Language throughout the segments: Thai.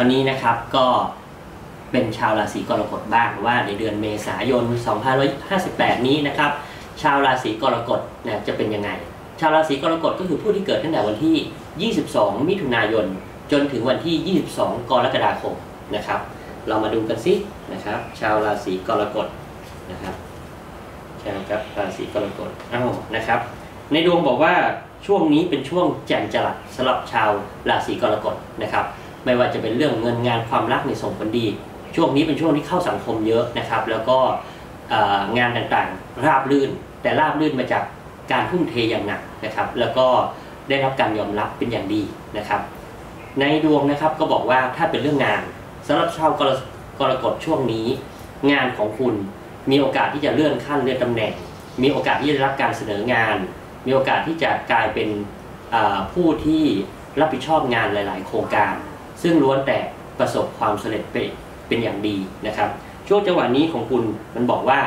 คราวนี้นะครับก็เป็นชาวราศีกรกฎบ้างว่าในเดือนเมษายน 2558 นี้นะครับ ชาวราศีกรกฎนะจะเป็นยังไง ชาวราศีกรกฎก็คือผู้ที่เกิดตั้งแต่วันที่ 22 มิถุนายน จนถึงวันที่ 22 กรกฎาคมนะครับ เรามาดูกันสินะครับ ชาวราศีกรกฎนะครับชาวกับราศีกรกฎอ้าวนะครับ ในดวงบอกว่าช่วงนี้เป็นช่วงแจ่มจรัสสำหรับชาวราศีกรกฎนะครับ ไม่ว่าจะเป็นเรื่องเงินงานความรักในส่งผลดี ช่วงนี้เป็นช่วงที่เข้าสังคมเยอะนะครับ แล้วก็งานต่างๆ ราบรื่น แต่ราบรื่นมาจากการทุ่มเทอย่างหนักนะครับ แล้วก็ได้รับการยอมรับเป็นอย่างดีนะครับ ในดวงนะครับก็บอกว่าถ้าเป็นเรื่องงานสำหรับชาวกรกรกฎช่วงนี้ งานของคุณมีโอกาสที่จะเลื่อนขั้นเลื่อนตำแหน่ง มีโอกาสที่จะรับการเสนองาน มีโอกาสที่จะกลายเป็นผู้ที่รับผิดชอบงานหลาย ๆ โครงการ ซึ่งล้วนแต่ประสบความสำเร็จเป็นเป็นอย่างดีนะครับ ช่วงจังหวะนี้ของคุณมันบอกว่า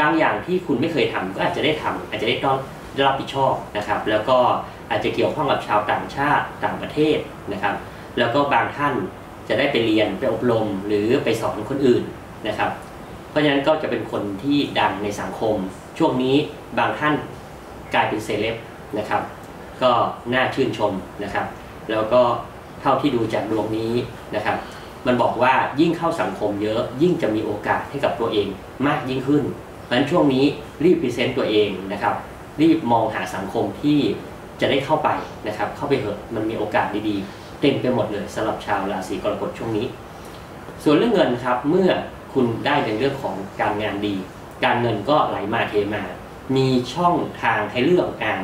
บางอย่างที่คุณไม่เคยทำก็อาจจะได้ทำอาจจะได้ต้องรับผิดชอบนะครับ แล้วก็อาจจะเกี่ยวข้องกับชาวต่างชาติต่างประเทศนะครับ แล้วก็บางท่านจะได้ไปเรียนไปอบรมหรือไปสอนคนอื่นนะครับ เพราะฉะนั้นก็จะเป็นคนที่ดังในสังคม ช่วงนี้บางท่านกลายเป็นเซเลบนะครับ ก็น่าชื่นชมนะครับ แล้วก็ เท่าที่ดูจากดวงนี้นะครับ มันบอกว่ายิ่งเข้าสังคมเยอะ ยิ่งจะมีโอกาสให้กับตัวเองมากยิ่งขึ้นเพราะฉะนั้นช่วงนี้รีบพรีเซนต์ตัวเองนะครับ รีบมองหาสังคมที่จะได้เข้าไปนะครับ เข้าไปเถอะมันมีโอกาสดีๆ เต็มไปหมดเลยสำหรับชาวราศีกรกฎช่วงนี้ ส่วนเรื่องเงินครับเมื่อคุณได้ในเรื่องของการงานดี การเงินก็ไหลมาเทมา มีช่องทางให้เลือกงาน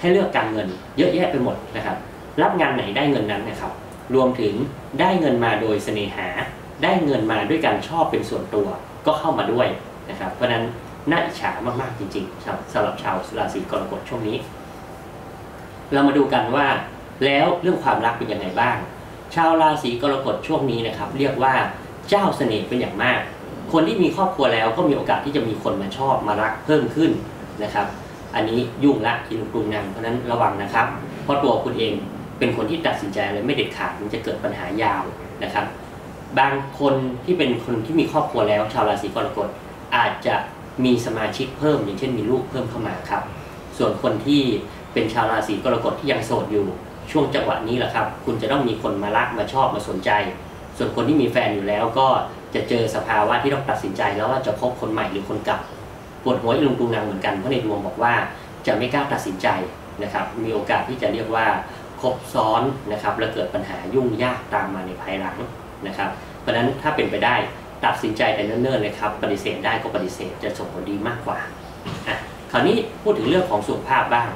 ให้เลือกการเงินเยอะแยะไปหมดนะครับ รับงานไหนได้เงินนั้นนะครับ รวมถึงได้เงินมาโดยเสน่หา ได้เงินมาด้วยการชอบเป็นส่วนตัวก็เข้ามาด้วยนะครับ เพราะนั้นน่าอิจฉามากๆจริงๆสำหรับชาวราศีกรกฎช่วงนี้ เรามาดูกันว่าแล้วเรื่องความรักเป็นยังไงบ้าง ชาวราศีกรกฎช่วงนี้นะครับ เรียกว่าเจ้าเสน่ห์เป็นอย่างมาก คนที่มีครอบครัวแล้วก็มีโอกาสที่จะมีคนมาชอบมารักเพิ่มขึ้นนะครับ อันนี้ยุ่งละกินปรุงนังเพราะนั้นระวังนะครับ เพราะตัวคุณเอง เป็นคนที่ตัดสินใจอะไรไม่เด็ดขาดมันจะเกิดปัญหายาวนะครับ บางคนที่เป็นคนที่มีครอบครัวแล้วชาวราศีกรกฎอาจจะมีสมาชิกเพิ่ม อย่างเช่นมีลูกเพิ่มเข้ามาครับ ส่วนคนที่เป็นชาวราศีกรกฎที่ยังโสดอยู่ ช่วงจังหวะนี้แหละครับ คุณจะต้องมีคนมารักมาชอบมาสนใจ ส่วนคนที่มีแฟนอยู่แล้วก็จะเจอสภาวะที่ต้องตัดสินใจแล้วว่าจะคบคนใหม่หรือคนเก่าปวดหัวอีลุงตุงนางเหมือนกันเพราะในดวงบอกว่าจะไม่กล้าตัดสินใจนะครับ มีโอกาสที่จะเรียกว่า คบซ้อนนะครับและเกิดปัญหายุ่งยากตามมาในภายหลังนะครับเพราะนั้นถ้าเป็นไปได้ตัดสินใจแต่เนิ่นๆเลยครับปฏิเสธได้ก็ปฏิเสธจะส่งผลดีมากกว่าอะคราวนี้พูดถึงเรื่องของสุขภาพบ้าง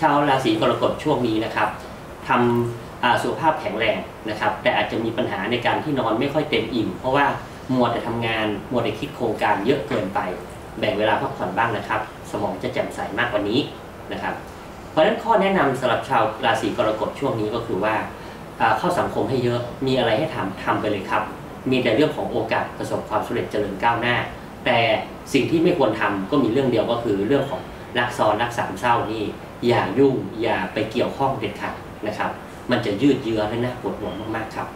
ชาวราศีกรกฎช่วงนี้นะครับทำสุขภาพแข็งแรงนะครับ แต่อาจจะมีปัญหาในการที่นอนไม่ค่อยเต็มอิ่ม เพราะว่ามัวแต่ทำงานมัวแต่คิดโครงการเยอะเกินไป แบ่งเวลาพักผ่อนบ้างนะครับ สมองจะแจ่มใสมากกว่านี้นะครับ เพราะฉะนั้นข้อแนะนำสำหรับชาวราศีกรกฎช่วงนี้ก็คือว่าเข้าสังคมให้เยอะมีอะไรให้ทำทำไปเลยครับ มีแต่เรื่องของโอกาสประสบความสำเร็จเจริญก้าวหน้า แต่สิ่งที่ไม่ควรทำก็มีเรื่องเดียวก็คือเรื่องของรักซ้อนรักสามเศร้านี่อย่ายุ่งอย่าไปเกี่ยวข้องเด็ดขาดนะครับ มันจะยืดเยื้อและน่าปวดหัวมากๆครับ